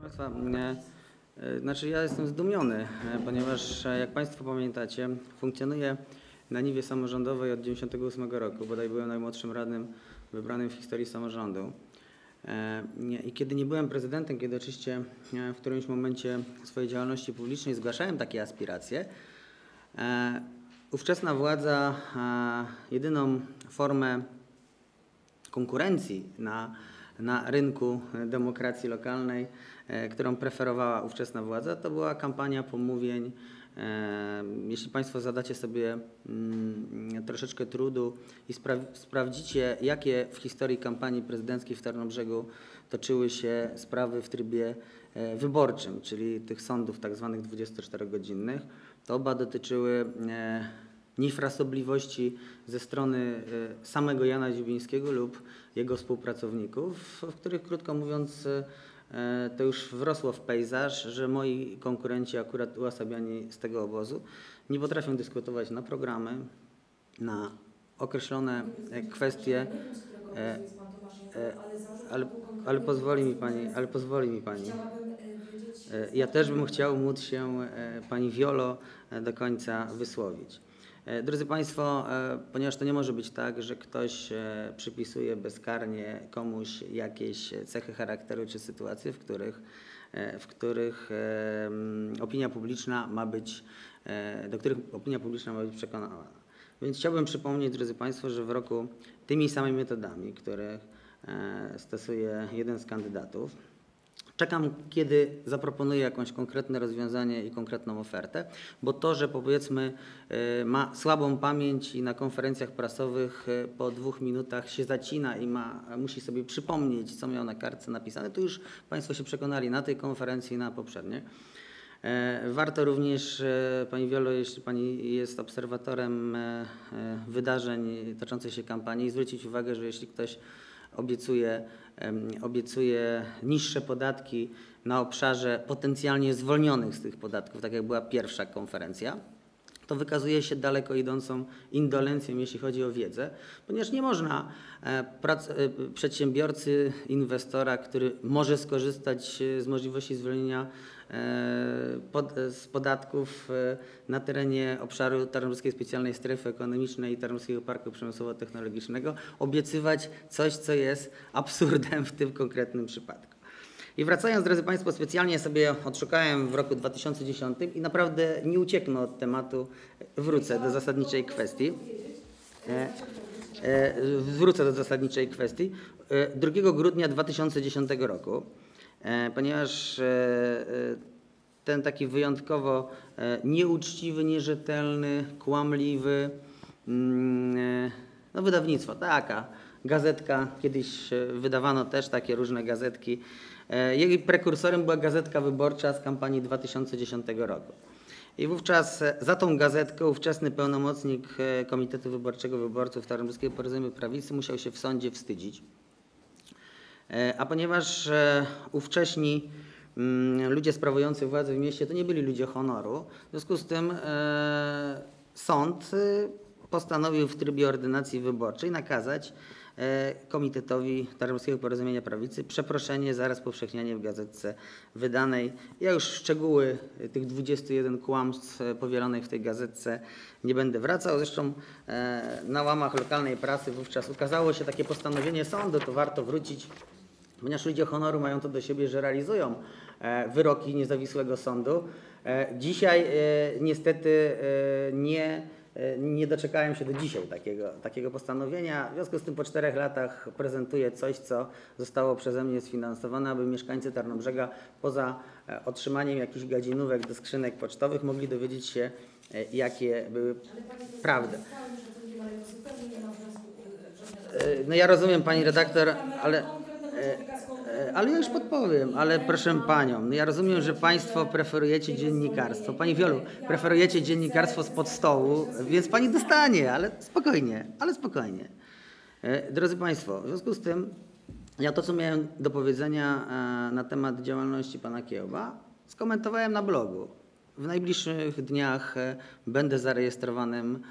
Państwa, e, znaczy ja jestem zdumiony, e, ponieważ e, jak Państwo pamiętacie, funkcjonuję na niwie samorządowej od 1998 roku, bodaj byłem najmłodszym radnym wybranym w historii samorządu. I kiedy nie byłem prezydentem, kiedy oczywiście w którymś momencie swojej działalności publicznej zgłaszałem takie aspiracje, ówczesna władza jedyną formę konkurencji na, na rynku demokracji lokalnej, e, którą preferowała ówczesna władza, to była kampania pomówień. E, Jeśli Państwo zadacie sobie mm, troszeczkę trudu i spra- sprawdzicie, jakie w historii kampanii prezydenckiej w Tarnobrzegu toczyły się sprawy w trybie e, wyborczym, czyli tych sądów tak zwanych 24-godzinnych, to oba dotyczyły niefrasobliwości ze strony e, samego Jana Ziubińskiego lub jego współpracowników, w których krótko mówiąc e, to już wrosło w pejzaż, że moi konkurenci, akurat uosabiani z tego obozu, nie potrafią dyskutować na programy, na określone e, kwestie, ale, ale pozwoli mi Pani, ale pozwoli mi Pani. Ja też bym chciał móc się Pani Wiolo do końca wysłowić. E, Drodzy Państwo, e, ponieważ to nie może być tak, że ktoś e, przypisuje bezkarnie komuś jakieś cechy charakteru czy sytuacje, w których, w których opinia publiczna ma być, do których opinia publiczna ma być przekonana. Więc chciałbym przypomnieć, drodzy Państwo, że w roku tymi samymi metodami, których e, stosuje jeden z kandydatów, Czekam, kiedy zaproponuję jakąś konkretne rozwiązanie i konkretną ofertę, bo to, że powiedzmy y, ma słabą pamięć i na konferencjach prasowych y, po dwóch minutach się zacina i ma, musi sobie przypomnieć, co miał na kartce napisane, to już Państwo się przekonali na tej konferencji i na poprzedniej. E, Warto również, e, Pani Wiolo, jeśli Pani jest obserwatorem e, e, wydarzeń toczących się kampanii, zwrócić uwagę, że jeśli ktoś obiecuje, obiecuje niższe podatki na obszarze potencjalnie zwolnionych z tych podatków, tak jak była pierwsza konferencja, to wykazuje się daleko idącą indolencją, jeśli chodzi o wiedzę, ponieważ nie można e, e, przedsiębiorcy, inwestora, który może skorzystać e, z możliwości zwolnienia pod, z podatków na terenie obszaru Tarnowskiej Specjalnej Strefy Ekonomicznej i Tarnowskiego Parku Przemysłowo-Technologicznego, obiecywać coś, co jest absurdem w tym konkretnym przypadku. I wracając, drodzy Państwo, specjalnie sobie odszukałem w roku 2010 i naprawdę nie ucieknę od tematu, wrócę do zasadniczej kwestii. E, e, Wrócę do zasadniczej kwestii. E, 2 grudnia 2010 roku, e, ponieważ e, e, ten taki wyjątkowo e, nieuczciwy, nierzetelny, kłamliwy, mm, e, no wydawnictwo, taka gazetka, kiedyś e, wydawano też takie różne gazetki. E, Jej prekursorem była Gazetka Wyborcza z kampanii 2010 roku. I wówczas e, za tą gazetkę ówczesny pełnomocnik e, Komitetu Wyborczego Wyborców Tarnowskiego Porozumienia Prawicy musiał się w sądzie wstydzić. A ponieważ ówcześni mm, ludzie sprawujący władzę w mieście to nie byli ludzie honoru, w związku z tym sąd postanowił w trybie ordynacji wyborczej nakazać Komitetowi Tarnowskiego Porozumienia Prawicy przeproszenie za rozpowszechnianie w gazetce wydanej. Ja już szczegóły tych 21 kłamstw e, powielonych w tej gazetce nie będę wracał. Zresztą e, na łamach lokalnej prasy wówczas ukazało się takie postanowienie sądu, to warto wrócić ponieważ ludzie honoru mają to do siebie, że realizują e, wyroki niezawisłego sądu. E, Dzisiaj e, niestety e, nie, e, nie doczekałem się do dzisiaj takiego, takiego postanowienia. W związku z tym po czterech latach prezentuję coś, co zostało przeze mnie sfinansowane, aby mieszkańcy Tarnobrzega poza e, otrzymaniem jakichś gadzinówek do skrzynek pocztowych mogli dowiedzieć się, e, jakie były prawdy. E, No ja rozumiem pani redaktor, ale, e, e, ale ja już podpowiem, ale proszę panią, ja rozumiem, że państwo preferujecie dziennikarstwo. Pani Wiolu, preferujecie dziennikarstwo spod stołu, więc pani dostanie, ale spokojnie, ale spokojnie. E, Drodzy państwo, w związku z tym ja to, co miałem do powiedzenia e, na temat działalności pana Kiełba, skomentowałem na blogu. W najbliższych dniach e, będę zarejestrowanym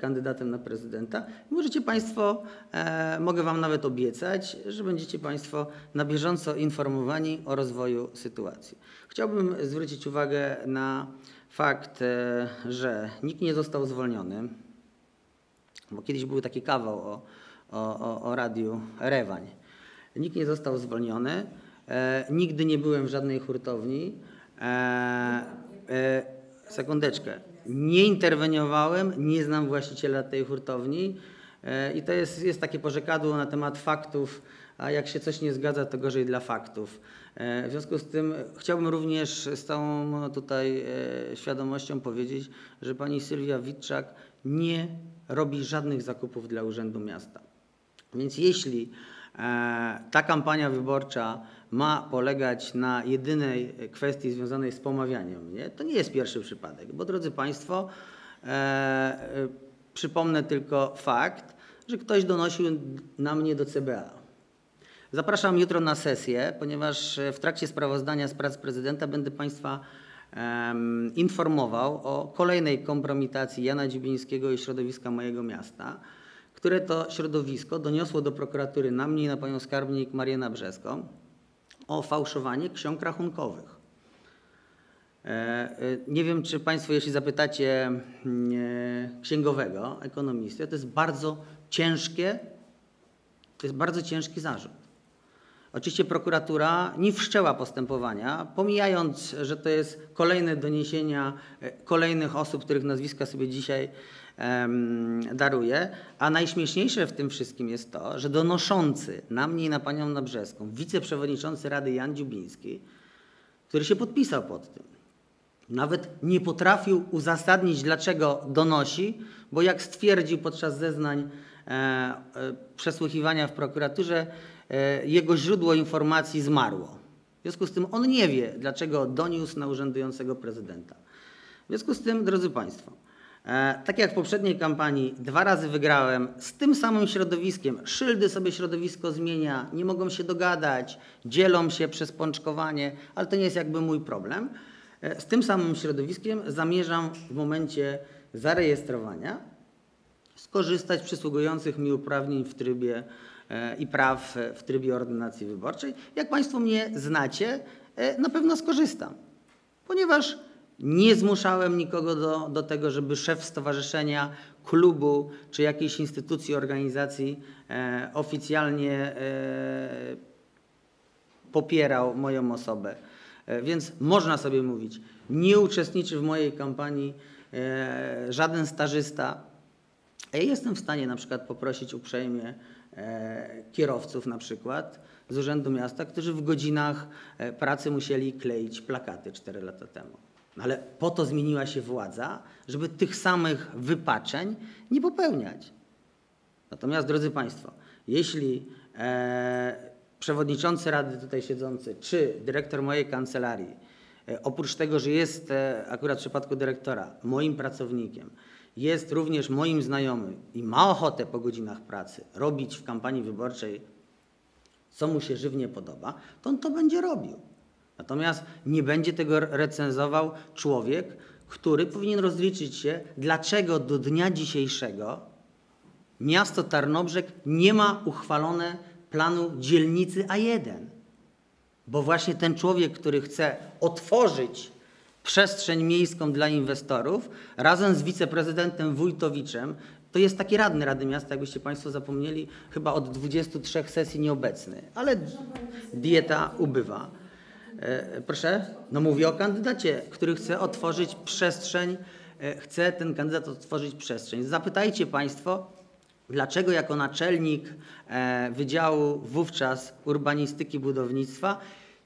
kandydatem na prezydenta. Możecie Państwo, e, mogę Wam nawet obiecać, że będziecie Państwo na bieżąco informowani o rozwoju sytuacji. Chciałbym zwrócić uwagę na fakt, e, że nikt nie został zwolniony, bo kiedyś był taki kawał o, o, o, o radiu Rewań. Nikt nie został zwolniony, e, nigdy nie byłem w żadnej hurtowni. E, e, sekundeczkę. Nie interweniowałem, nie znam właściciela tej hurtowni e, i to jest, jest takie porzekadło na temat faktów, a jak się coś nie zgadza, to gorzej dla faktów. E, W związku z tym chciałbym również z całą tutaj e, świadomością powiedzieć, że pani Sylwia Witczak nie robi żadnych zakupów dla Urzędu Miasta. Więc jeśli ta kampania wyborcza ma polegać na jedynej kwestii związanej z pomawianiem mnie, to nie jest pierwszy przypadek, bo drodzy Państwo, e, e, przypomnę tylko fakt, że ktoś donosił na mnie do CBA. Zapraszam jutro na sesję, ponieważ e, w trakcie sprawozdania z prac prezydenta będę Państwa informował o kolejnej kompromitacji Jana Dziubińskiego i środowiska mojego miasta, które to środowisko doniosło do prokuratury na mnie i na panią skarbnik Marianę Brzeską o fałszowanie ksiąg rachunkowych. E, e, Nie wiem, czy Państwo, jeśli zapytacie mm, e, księgowego, ekonomisty, to jest bardzo ciężkie, to jest bardzo ciężki zarzut. Oczywiście prokuratura nie wszczęła postępowania, pomijając, że to jest kolejne doniesienia e, kolejnych osób, których nazwiska sobie dzisiaj em, daruję. A najśmieszniejsze w tym wszystkim jest to, że donoszący na mnie i na panią Nabrzeską, wiceprzewodniczący Rady Jan Dziubiński, który się podpisał pod tym, nawet nie potrafił uzasadnić, dlaczego donosi, bo jak stwierdził podczas zeznań e, e, przesłuchiwania w prokuraturze, jego źródło informacji zmarło. W związku z tym on nie wie, dlaczego doniósł na urzędującego prezydenta. W związku z tym, drodzy Państwo, e, tak jak w poprzedniej kampanii, dwa razy wygrałem z tym samym środowiskiem. Szyldy sobie środowisko zmienia, nie mogą się dogadać, dzielą się przez pączkowanie, ale to nie jest jakby mój problem. E, Z tym samym środowiskiem zamierzam w momencie zarejestrowania skorzystać z przysługujących mi uprawnień w trybie e, i praw e, w trybie ordynacji wyborczej. Jak Państwo mnie znacie, e, na pewno skorzystam, ponieważ nie zmuszałem nikogo do, do tego, żeby szef stowarzyszenia, klubu czy jakiejś instytucji, organizacji e, oficjalnie e, popierał moją osobę. E, Więc można sobie mówić, nie uczestniczy w mojej kampanii żaden stażysta. Ja jestem w stanie na przykład poprosić uprzejmie e, kierowców na przykład z Urzędu Miasta, którzy w godzinach e, pracy musieli kleić plakaty 4 lata temu. Ale po to zmieniła się władza, żeby tych samych wypaczeń nie popełniać. Natomiast, drodzy Państwo, jeśli e, przewodniczący Rady tutaj siedzący, czy dyrektor mojej kancelarii, e, oprócz tego, że jest akurat w przypadku dyrektora moim pracownikiem, jest również moim znajomym i ma ochotę po godzinach pracy robić w kampanii wyborczej, co mu się żywnie podoba, to on to będzie robił. Natomiast nie będzie tego recenzował człowiek, który powinien rozliczyć się, dlaczego do dnia dzisiejszego miasto Tarnobrzeg nie ma uchwalone planu dzielnicy A1. Bo właśnie ten człowiek, który chce otworzyć przestrzeń miejską dla inwestorów, razem z wiceprezydentem Wójtowiczem, to jest taki radny Rady Miasta, jakbyście Państwo zapomnieli, chyba od 23 sesji nieobecny, ale dieta ubywa. E, Proszę? No mówię o kandydacie, który chce otworzyć przestrzeń, e, chce ten kandydat otworzyć przestrzeń. Zapytajcie Państwo, dlaczego jako naczelnik e, Wydziału wówczas Urbanistyki Budownictwa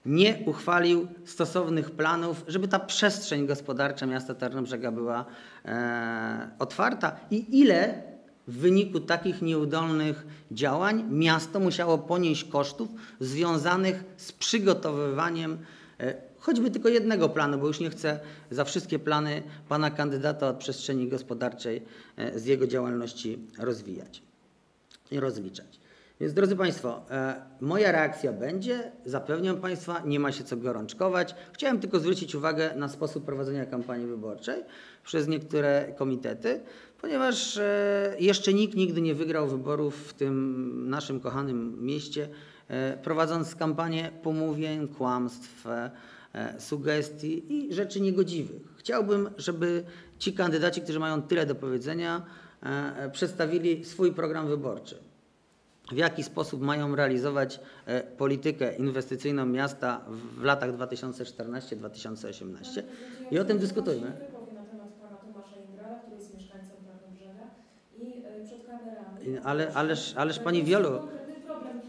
nie uchwalił stosownych planów, żeby ta przestrzeń gospodarcza miasta Tarnobrzega była e, otwarta i ile w wyniku takich nieudolnych działań miasto musiało ponieść kosztów związanych z przygotowywaniem e, choćby tylko jednego planu, bo już nie chcę za wszystkie plany pana kandydata od przestrzeni gospodarczej e, z jego działalności rozwijać i rozliczać. Więc drodzy Państwo, e, moja reakcja będzie, zapewniam Państwa, nie ma się co gorączkować. Chciałem tylko zwrócić uwagę na sposób prowadzenia kampanii wyborczej przez niektóre komitety. ponieważ e, jeszcze nikt nigdy nie wygrał wyborów w tym naszym kochanym mieście, e, prowadząc kampanię pomówień, kłamstw, sugestii i rzeczy niegodziwych. Chciałbym, żeby ci kandydaci, którzy mają tyle do powiedzenia, przedstawili swój program wyborczy w jaki sposób mają realizować e, politykę inwestycyjną miasta w- latach 2014-2018 i o tym dyskutujmy. Wypowie na temat pana Tomasza Ingrala, który jest mieszkańcem Tarnobrzega i przed kamerami. I- ale- ależ- ależ pani Wiolu.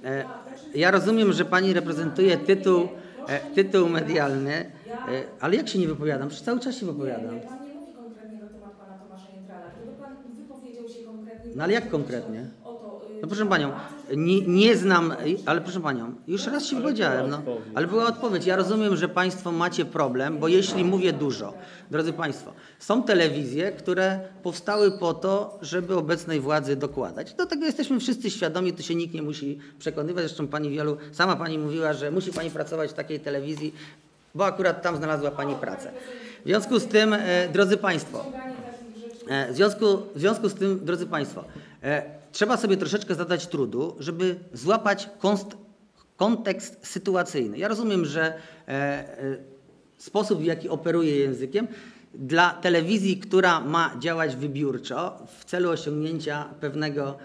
E, Ja- rozumiem, że pani reprezentuje tytuł, e, tytuł medialny, ale jak się nie wypowiadam? Przecież cały czas się wypowiadam. Nie, nie, pan nie mówi konkretnie na temat pana Tomasza Ingrala. Gdyby pan wypowiedział się konkretnie... No ale jak konkretnie? No proszę panią, nie, nie znam, ale proszę panią, już raz się wypowiedziałem, no, ale była odpowiedź. Ja rozumiem, że państwo macie problem, bo jeśli mówię dużo, drodzy państwo, są telewizje, które powstały po to, żeby obecnej władzy dokładać. Do tego jesteśmy wszyscy świadomi, tu się nikt nie musi przekonywać. Zresztą pani Wielu, sama pani mówiła, że musi pani pracować w takiej telewizji, bo akurat tam znalazła pani pracę. W związku z tym, e, drodzy państwo. E, W związku, w związku z tym, drodzy Państwo, e, trzeba sobie troszeczkę zadać trudu, żeby złapać konst, kontekst sytuacyjny. Ja rozumiem, że e, e, sposób, w jaki operuję językiem, dla telewizji, która ma działać wybiórczo w celu osiągnięcia pewnego,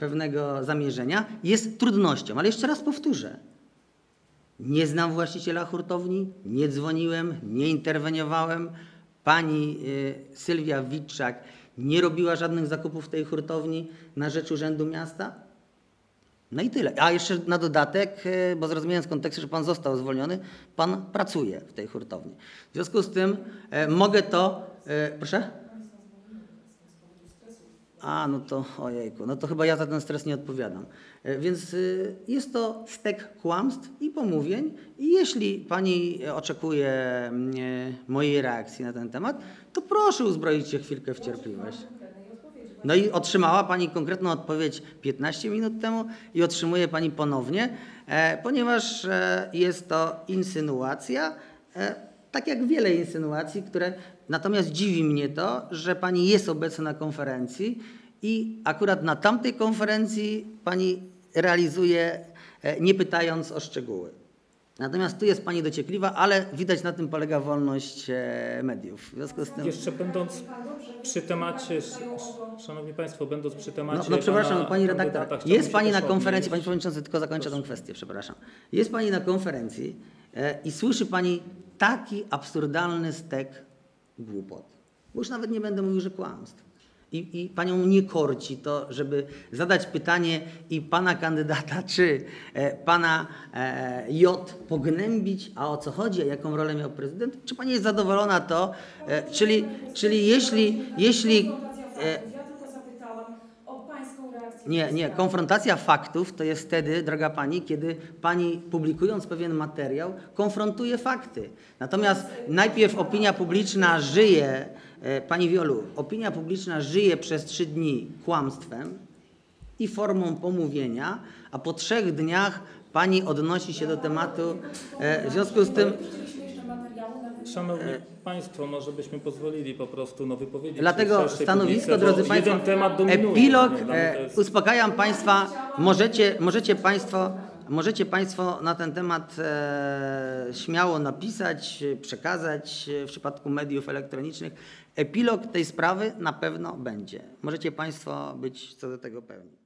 pewnego zamierzenia, jest trudnością. Ale jeszcze raz powtórzę. Nie znam właściciela hurtowni, nie dzwoniłem, nie interweniowałem. Pani y, Sylwia Witczak nie robiła żadnych zakupów w tej hurtowni na rzecz Urzędu Miasta. No i tyle. A jeszcze na dodatek, y, bo zrozumiałem z kontekstu, że pan został zwolniony, pan pracuje w tej hurtowni. W związku z tym e, mogę to. e, proszę? A, no to ojejku, no to chyba ja za ten stres nie odpowiadam. E, Więc y, jest to stek kłamstw i pomówień i jeśli pani oczekuje mm, e, mojej reakcji na ten temat, to proszę uzbroić się chwilkę w cierpliwość. No i otrzymała Pani konkretną odpowiedź 15 minut temu i otrzymuje Pani ponownie, e, ponieważ jest to insynuacja, tak jak wiele insynuacji, które natomiast dziwi mnie to, że Pani jest obecna na konferencji i akurat na tamtej konferencji Pani realizuje, e, nie pytając o szczegóły. Natomiast tu jest Pani dociekliwa, ale widać na tym polega wolność e, mediów. W związku z tym... Jeszcze będąc przy temacie, Szanowni Państwo, będąc przy temacie. No, no przepraszam, pana pani redaktor. Jest pani na konferencji, panie przewodniczący, tylko zakończę tę kwestię, przepraszam. Jest pani na konferencji e, i słyszy pani taki absurdalny stek głupot. Bo już nawet nie będę mówił, że kłamstw. I, I panią nie korci to, żeby zadać pytanie i pana kandydata, czy e, pana e, J pognębić, a o co chodzi, a jaką rolę miał prezydent? Czy pani jest zadowolona to, e, czyli, czyli jeśli, jeśli Konfrontacja e, faktów. Ja tylko zapytałam o pańską reakcję. Nie, nie. Konfrontacja faktów to jest wtedy, droga pani, kiedy pani publikując pewien materiał, konfrontuje fakty. Natomiast najpierw opinia publiczna żyje, e, pani Wiolu, opinia publiczna żyje przez trzy dni kłamstwem i formą pomówienia, a po trzech dniach pani odnosi się do tematu. E, w związku z tym. Widzieliśmy jeszcze materiału na Szanowni Państwo, może byśmy pozwolili po prostu no, wypowiedzieć Dlatego stanowisko, drodzy Państwo, epilog, prawda? No e, jest- uspokajam Państwa, możecie, możecie Państwo, możecie Państwo na ten temat e, śmiało napisać, e, przekazać e, w przypadku mediów elektronicznych. Epilog tej sprawy na pewno będzie. Możecie Państwo być co do tego pewni.